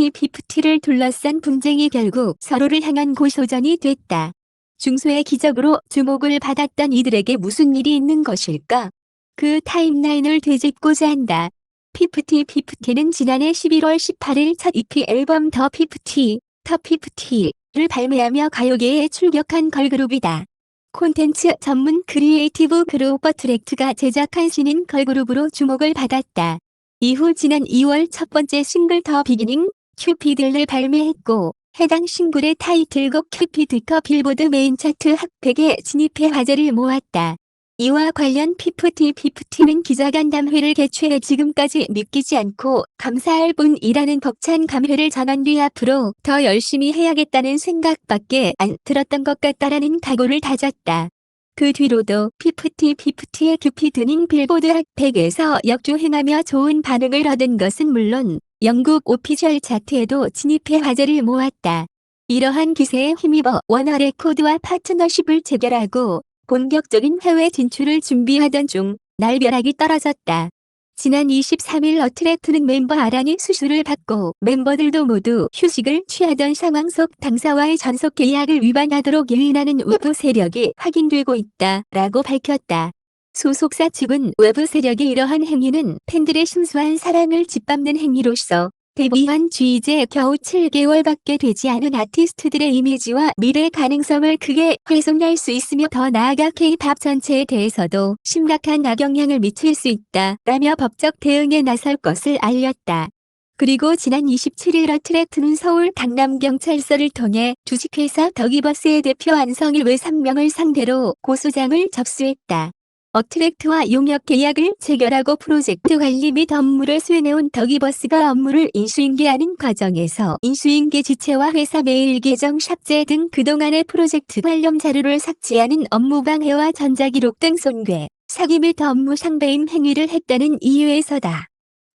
피프티-피프티를 둘러싼 분쟁이 결국 서로를 향한 고소전이 됐다. 중소의 기적으로 주목을 받았던 이들에게 무슨 일이 있는 것일까? 그 타임라인을 되짚고자 한다. 피프티-피프티는 지난해 11월 18일 첫 EP 앨범 더 피프티, 더 피프티를 발매하며 가요계에 출격한 걸그룹이다. 콘텐츠 전문 크리에이티브 그룹 버트랙트가 제작한 신인 걸그룹으로 주목을 받았다. 이후 지난 2월 첫 번째 싱글 더 비기닝 큐피드를 발매했고 해당 싱글의 타이틀곡 큐피드커 빌보드 메인 차트 핫백에 진입해 화제를 모았다. 이와 관련 피프티 피프티는 기자간담회를 개최해 지금까지 믿기지 않고 감사할 뿐이라는 벅찬 감회를 전한 뒤 앞으로 더 열심히 해야겠다는 생각밖에 안 들었던 것 같다라는 각오를 다졌다. 그 뒤로도 피프티 피프티의 큐피드닝 빌보드 핫백에서 역주행하며 좋은 반응을 얻은 것은 물론 영국 오피셜 차트에도 진입해 화제를 모았다. 이러한 기세에 힘입어 워너 레코드와 파트너십을 체결하고 본격적인 해외 진출을 준비하던 중 날벼락이 떨어졌다. 지난 23일 어트랙트는 멤버 아란이 수술을 받고 멤버들도 모두 휴식을 취하던 상황 속 당사와의 전속 계약을 위반하도록 유인하는 외부 세력이 확인되고 있다 라고 밝혔다. 소속사 측은 외부 세력의 이러한 행위는 팬들의 순수한 사랑을 짓밟는 행위로서 데뷔한 쥐이제 겨우 7개월밖에 되지 않은 아티스트들의 이미지와 미래 가능성을 크게 훼손할 수 있으며 더 나아가 K-팝 전체에 대해서도 심각한 악영향을 미칠 수 있다 라며 법적 대응에 나설 것을 알렸다. 그리고 지난 27일 어트랙트는 서울 강남경찰서를 통해 주식회사 더기버스의 대표 안성일 외 3명을 상대로 고소장을 접수했다. 어트랙트와 용역 계약을 체결하고 프로젝트 관리 및 업무를 수행해온 더기버스가 업무를 인수인계하는 과정에서 인수인계 지체와 회사 메일 계정 삭제 등 그동안의 프로젝트 관련 자료를 삭제하는 업무 방해와 전자기록 등 손괴, 사기 및 업무 상배임 행위를 했다는 이유에서다.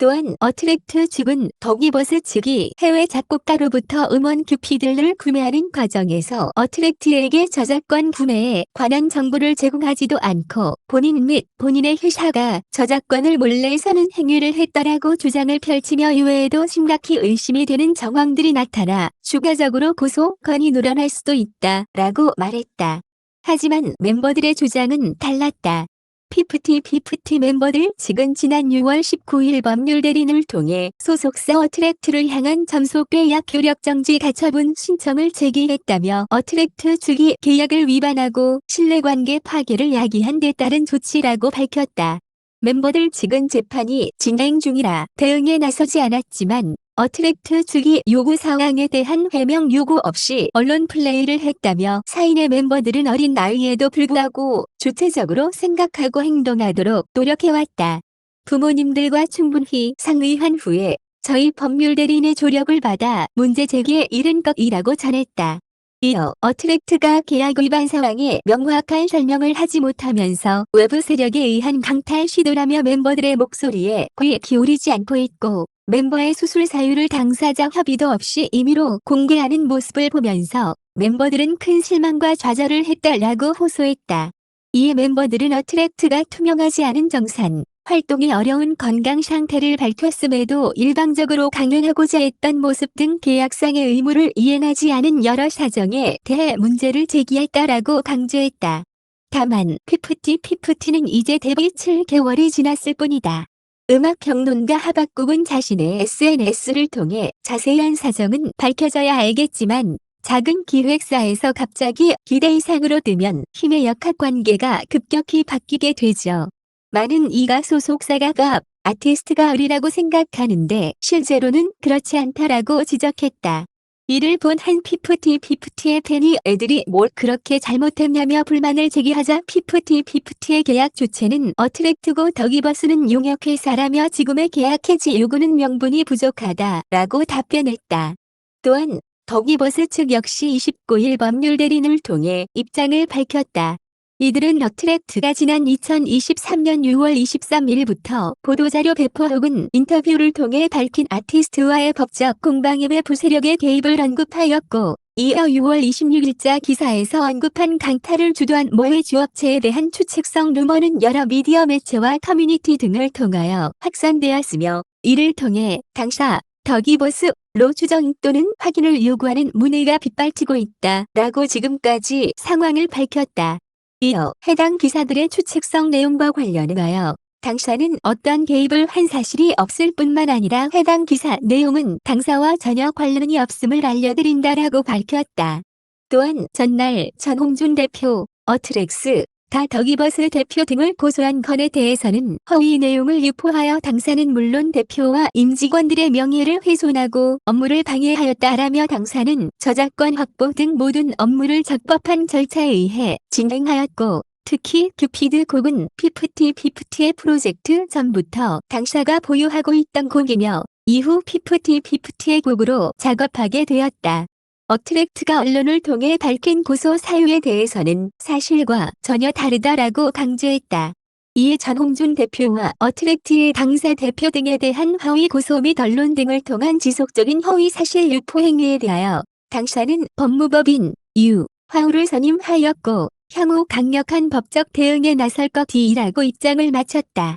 또한 어트랙트 측은 더기버스 측이 해외 작곡가로부터 음원 큐피들을 구매하는 과정에서 어트랙트에게 저작권 구매에 관한 정보를 제공하지도 않고 본인 및 본인의 회사가 저작권을 몰래 사는 행위를 했다라고 주장을 펼치며 이외에도 심각히 의심이 되는 정황들이 나타나 추가적으로 고소 건이 노련할 수도 있다 라고 말했다. 하지만 멤버들의 주장은 달랐다. 피프티 피프티 멤버들 측은 지난 6월 19일 법률 대리인을 통해 소속사 어트랙트를 향한 점속 계 약 효력 정지 가처분 신청을 제기했다며 어트랙트 측이 계약을 위반하고 신뢰관계 파괴를 야기한 데 따른 조치라고 밝혔다. 멤버들 측은 재판이 진행 중이라 대응에 나서지 않았지만 어트랙트 측이 요구 사항에 대한 해명 요구 없이 언론 플레이를 했다며 사인의 멤버들은 어린 나이에도 불구하고 주체적으로 생각하고 행동하도록 노력해왔다. 부모님들과 충분히 상의한 후에 저희 법률 대리인의 조력을 받아 문제 제기에 이른 것이라고 전했다. 이어 어트랙트가 계약 위반 상황에 명확한 설명을 하지 못하면서 외부 세력에 의한 강탈 시도라며 멤버들의 목소리에 귀 기울이지 않고 있고 멤버의 수술 사유를 당사자 협의도 없이 임의로 공개하는 모습을 보면서 멤버들은 큰 실망과 좌절을 했다라고 호소했다. 이에 멤버들은 어트랙트가 투명하지 않은 정산, 활동이 어려운 건강 상태를 밝혔음에도 일방적으로 강연하고자 했던 모습 등 계약상의 의무를 이행하지 않은 여러 사정에 대해 문제를 제기했다라고 강조했다. 다만 피프티 피프티는 이제 데뷔 7개월이 지났을 뿐이다. 음악 평론가 하박국은 자신의 SNS를 통해 자세한 사정은 밝혀져야 알겠지만 작은 기획사에서 갑자기 기대 이상으로 뜨면 힘의 역학 관계가 급격히 바뀌게 되죠. 많은 이가 소속사가 갑, 아티스트가 을이라고 생각하는데 실제로는 그렇지 않다라고 지적했다. 이를 본 한 피프티 피프티의 팬이 애들이 뭘 그렇게 잘못했냐며 불만을 제기하자 피프티 피프티의 계약 주체는 어트랙트고 더기버스는 용역회사라며 지금의 계약 해지 요구는 명분이 부족하다 라고 답변했다. 또한 더기버스 측 역시 29일 법률 대리인을 통해 입장을 밝혔다. 이들은 어트랙트가 지난 2023년 6월 23일부터 보도자료 배포 혹은 인터뷰를 통해 밝힌 아티스트와의 법적 공방임의 부세력의 개입을 언급하였고 이어 6월 26일자 기사에서 언급한 강탈을 주도한 모의 주업체에 대한 추측성 루머는 여러 미디어 매체와 커뮤니티 등을 통하여 확산되었으며 이를 통해 당사 더기보스 로 추정 또는 확인을 요구하는 문의가 빗발치고 있다. 라고 지금까지 상황을 밝혔다. 이어 해당 기사들의 추측성 내용과 관련하여 당사는 어떤 개입을 한 사실이 없을 뿐만 아니라 해당 기사 내용은 당사와 전혀 관련이 없음을 알려드린다라고 밝혔다. 또한 전날 전홍준 대표, 어트렉스, 다 더기버스 대표 등을 고소한 건에 대해서는 허위 내용을 유포하여 당사는 물론 대표와 임직원들의 명예를 훼손하고 업무를 방해하였다라며 당사는 저작권 확보 등 모든 업무를 적법한 절차에 의해 진행하였고 특히 큐피드 곡은 피프티 피프티의 프로젝트 전부터 당사가 보유하고 있던 곡이며 이후 피프티 피프티의 곡으로 작업하게 되었다. 어트랙트가 언론을 통해 밝힌 고소 사유에 대해서는 사실과 전혀 다르다라고 강조했다. 이에 전홍준 대표와 어트랙트의 당사 대표 등에 대한 허위 고소 및 언론 등을 통한 지속적인 허위 사실 유포 행위에 대하여 당사는 법무법인 유 화우를 선임하였고 향후 강력한 법적 대응에 나설 것이라고 입장을 마쳤다.